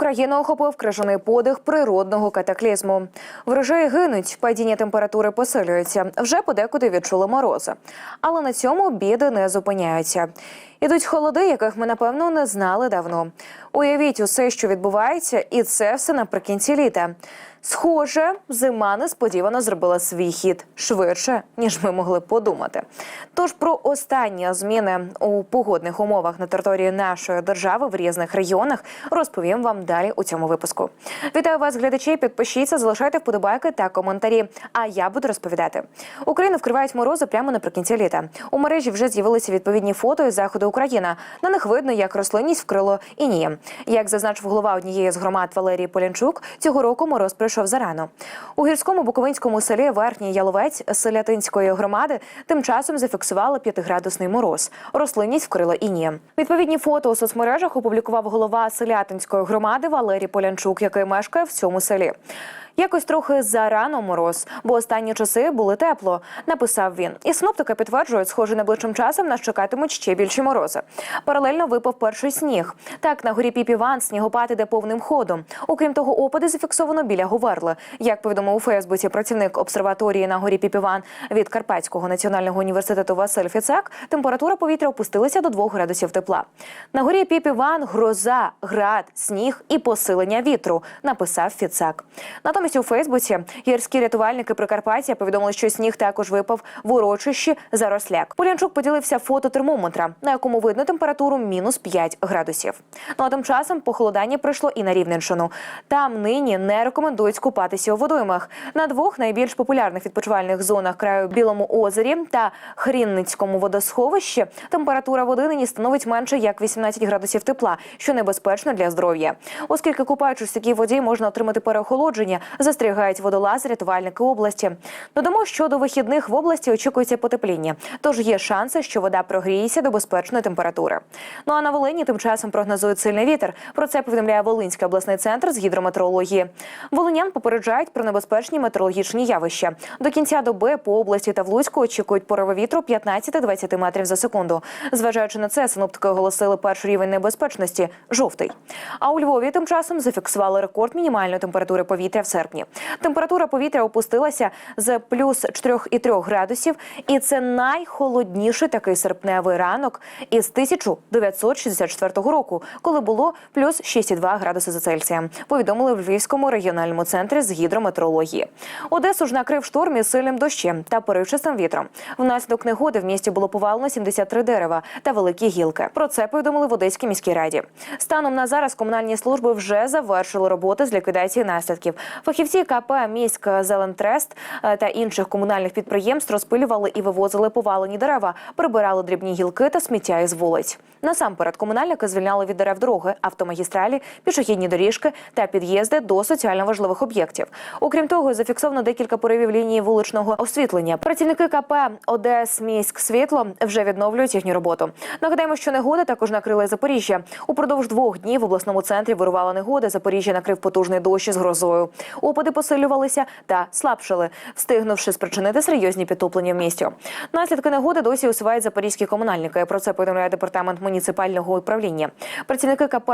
Україну охопив крижаний подих природного катаклізму. Врожаї гинуть, падіння температури посилюється. Вже подекуди відчули морози. Але на цьому біди не зупиняються. Ідуть холоди, яких ми напевно не знали давно. Уявіть усе, що відбувається, і це все наприкінці літа. Схоже, зима несподівано зробила свій хід швидше, ніж ми могли подумати. Тож про останні зміни у погодних умовах на території нашої держави в різних регіонах розповім вам далі у цьому випуску. Вітаю вас, глядачі. Підпишіться, залишайте вподобайки та коментарі. А я буду розповідати. Україну вкривають морози прямо наприкінці літа. У мережі вже з'явилися відповідні фото із заходу України. На них видно, як рослинність вкрило інієм. Як зазначив голова однієї з громад Валерій Полянчук, цього року мороз прийшов зарано. У гірському буковинському селі Верхній Яловець Селятинської громади тим часом зафіксували п'ятиградусний мороз. Рослинність вкрила інієм. Відповідні фото у соцмережах опублікував голова Селятинської громади Валерій Полянчук, який мешкає в цьому селі. Якось трохи зарано мороз, бо останні часи були тепло, написав він. І синоптики підтверджують, схоже, найближчим часом нас чекатимуть ще більші морози. Паралельно випав перший сніг. Так, на горі Піпіван снігопад іде повним ходом. Окрім того, опади зафіксовано біля Говерли. Як повідомив у Фейсбуці працівник обсерваторії на горі Піпіван від Карпатського національного університету Василь Фіцак, температура повітря опустилася до 2 градусів тепла. На горі Піпіван гроза, град, сніг і посилення вітру, написав Фіцак. Натомість у Фейсбуці гірські рятувальники Прикарпаття повідомили, що сніг також випав в урочищі Заросляк. Полянчук поділився фото термометра, на якому видно температуру мінус 5 градусів. Ну а тим часом похолодання прийшло і на Рівненщину. Там нині не рекомендують купатися у водоймах. На двох найбільш популярних відпочивальних зонах краю Білому озері та Хрінницькому водосховищі температура води нині становить менше як 18 градусів тепла, що небезпечно для здоров'я. Оскільки купаючись в такій воді можна отримати переохолодження, застерігають водолази рятувальники області. Додамо, що до вихідних в області очікується потепління, тож є шанси, що вода прогріється до безпечної температури. Ну а на Волині тим часом прогнозують сильний вітер. Про це повідомляє Волинський обласний центр з гідрометеорології. Волинян попереджають про небезпечні метеорологічні явища. До кінця доби по області та в Луцьку очікують пориви вітру 15-20 метрів за секунду. Зважаючи на це, синоптики оголосили перший рівень небезпечності жовтий. А у Львові тим часом зафіксували рекорд мінімальної температури повітря в серпні. Температура повітря опустилася з плюс 4,3 градусів, і це найхолодніший такий серпневий ранок із 1964 року, коли було плюс 6,2 градуси за Цельсієм. Повідомили в Львівському регіональному центрі з гідрометеорології. Одесу ж накрив шторм із сильним дощем та поривчастим вітром. Внаслідок негоди в місті було повалено 73 дерева та великі гілки. Про це повідомили в Одеській міській раді. Станом на зараз комунальні служби вже завершили роботи з ліквідації наслідків. Фахівці КП міськ Зелентрест е, та інших комунальних підприємств розпилювали і вивозили повалені дерева, прибирали дрібні гілки та сміття із вулиць. Насамперед, комунальники звільняли від дерев дороги, автомагістралі, пішохідні доріжки та під'їзди до соціально важливих об'єктів. Окрім того, зафіксовано декілька поривів лінії вуличного освітлення. Працівники КП Одес міськ світло вже відновлюють їхню роботу. Нагадаємо, що негода також накрила Запоріжжя. Упродовж двох днів в обласному центрі вирувала негода. Запоріжжя накрив потужний дощ із грозою. Опади посилювалися та слабшили, встигнувши спричинити серйозні підтоплення в місті. Наслідки негоди досі усувають запорізькі комунальники. Про це повідомляє департамент муніципального управління. Працівники КП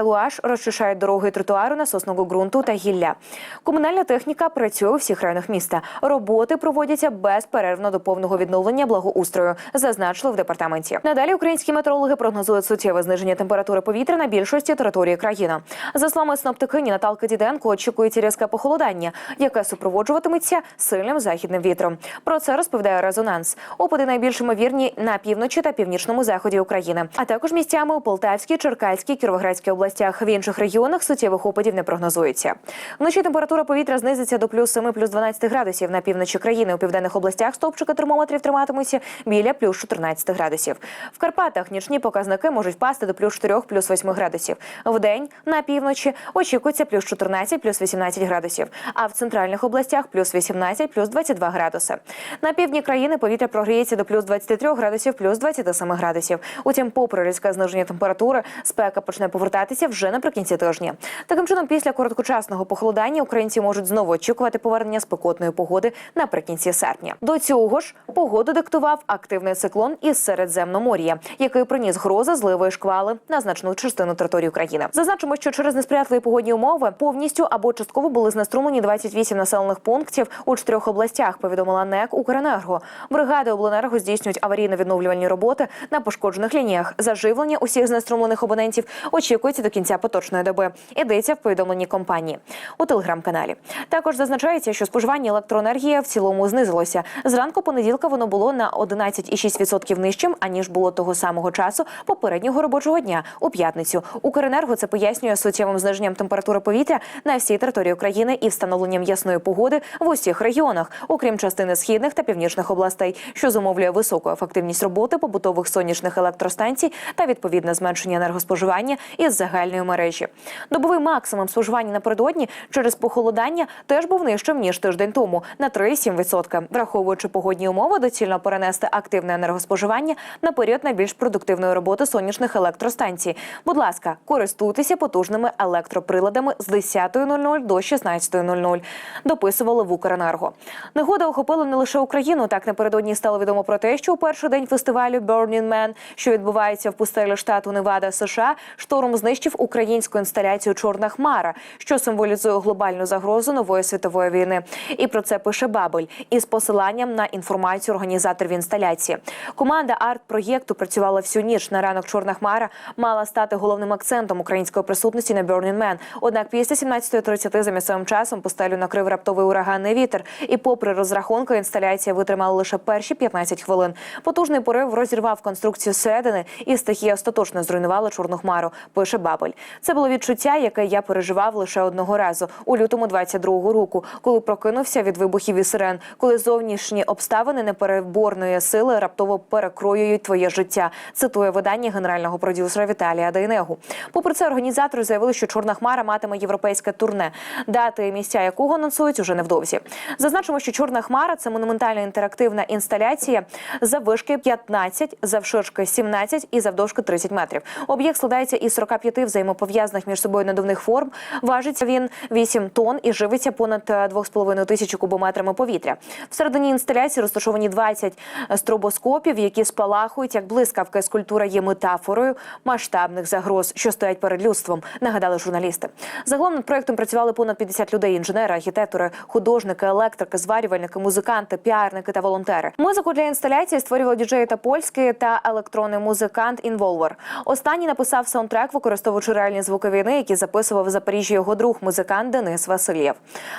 ЛУАШ розчищають дороги і тротуару насосного ґрунту та гілля. Комунальна техніка працює у всіх районах міста. Роботи проводяться безперервно до повного відновлення благоустрою, зазначили в департаменті. Надалі українські метеорологи прогнозують суттєве зниження температури повітря на більшості території країни. За словами синоптикині Наталки Діденко, очікується різке похолодання, яке супроводжуватиметься сильним західним вітром. Про це розповідає резонанс. Опади найбільш ймовірні на півночі та північному заході України, а також місцями у Полтавській, Черкаській, Кіровоградській областях. В інших регіонах суттєвих опадів не прогнозується. Вночі температура повітря знизиться до плюс 7, плюс 12 градусів. На півночі країни у південних областях стовпчики термометрів триматимуться біля плюс 14 градусів. В Карпатах нічні показники можуть впасти до плюс 4, плюс 8 градусів. В день на півночі очікується плюс 14, плюс 18 градусів. А в центральних областях плюс 18, плюс 22 градуси. На півдні країни повітря прогріється до плюс 23 градусів, плюс 27 градусів. Градусів. Утім, попри різке зниження температури, спека почне повертатися вже наприкінці тижня. Таким чином, після короткочасного похолодання українці можуть знову очікувати повернення спекотної погоди наприкінці серпня. До цього ж погоду диктував активний циклон із Середземномор'я, який приніс грози, зливи і шквали на значну частину території України. Зазначимо, що через несприятливі погодні умови повністю або частково були знеструмлені 28 населених пунктів у чотирьох областях. Повідомила НЕК Укренерго. Бригади обленерго здійснюють аварійно-відновлювальні роботи на пошкоджених лініях. Заживлення усіх знеструмлених абонентів очікується до кінця поточної доби. Йдеться в повідомленні компанії у телеграм-каналі. Також зазначається, що споживання електроенергії в цілому знизилося. Зранку понеділка воно було на 11,6% нижчим аніж було того самого часу попереднього робочого дня у п'ятницю. Укренерго це пояснює суттєвим зниженням температури повітря на всій території України і встановленням ясної погоди в усіх регіонах, окрім частини східних та північних областей, що зумовлює високу ефективність роботи побутових сонячних електростанцій та відповідне зменшення енергоспоживання із загальної мережі. Добовий максимум споживання напередодні через похолодання теж був нижчим ніж тиждень тому на 3,7%. Враховуючи погодні умови, доцільно перенести активне енергоспоживання на період найбільш продуктивної роботи сонячних електростанцій. Будь ласка, користуйтеся потужними електроприладами з 10.00 до 16.00. Дописували в Укренерго. Негода охопила не лише Україну. Так напередодні стало відомо про те, що у перший день фестивалю Burning Man, що відбувається в пустелі штату Невада, США, шторм знищив українську інсталяцію Чорна хмара, що символізує глобальну загрозу нової світової війни. І про це пише Бабель із посиланням на інформацію організаторів інсталяції. Команда арт-проєкту працювала всю ніч. На ранок Чорна хмара мала стати головним акцентом української присутності на Burning Man. Однак після 17.30 за місцевим часом пустелю накрив раптовий ураганний вітер. І, попри розрахунки, інсталяція витримала лише перші 15 хвилин. Потужний порив розірвав конструкцію зсередини, і стихія остаточно зруйнувала чорну хмару. Пише Бабель. Це було відчуття, яке я переживав лише одного разу у лютому 22-го року, коли прокинувся від вибухів і сирен, коли зовнішні обставини непереборної сили раптово перекроюють твоє життя. Цитує видання генерального продюсера Віталія Дейнегу. Попри це, організатори заявили, що чорна хмара матиме європейське турне, дати місця якого анонсують уже невдовзі. Зазначимо, що чорна хмара це монументальна інтерактивна інсталяція заввишки 15, завширшки 17 і завдовжки 30 метрів. Об'єкт складається із 45 взаємопов'язаних між собою надувних форм. Важиться він 8 тонн і живиться понад 2,5 тисячі кубометрами повітря. Всередині інсталяції розташовані 20 стробоскопів, які спалахують як блискавки. Скульптура є метафорою масштабних загроз, що стоять перед людством. Нагадали журналісти. Загалом над проектом працювали понад 50 людей: інженери, архітектори, художники, електрики, зварювальники, музиканти, піарники та волонтери. Музику для інсталяції створювали діджеї та польський та електронний музикант Інволвер. Останній написав саундтрек, використовуючи реальні звуки війни, які записував в Запоріжжі його друг, музикант Денис Васильєв.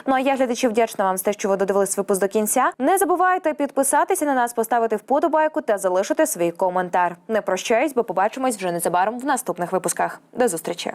Ну а я глядачі вдячна вам за те, що ви додивились випуск до кінця. Не забувайте підписатися на нас, поставити вподобайку та залишити свій коментар. Не прощаюсь, бо побачимось вже незабаром в наступних випусках. До зустрічі.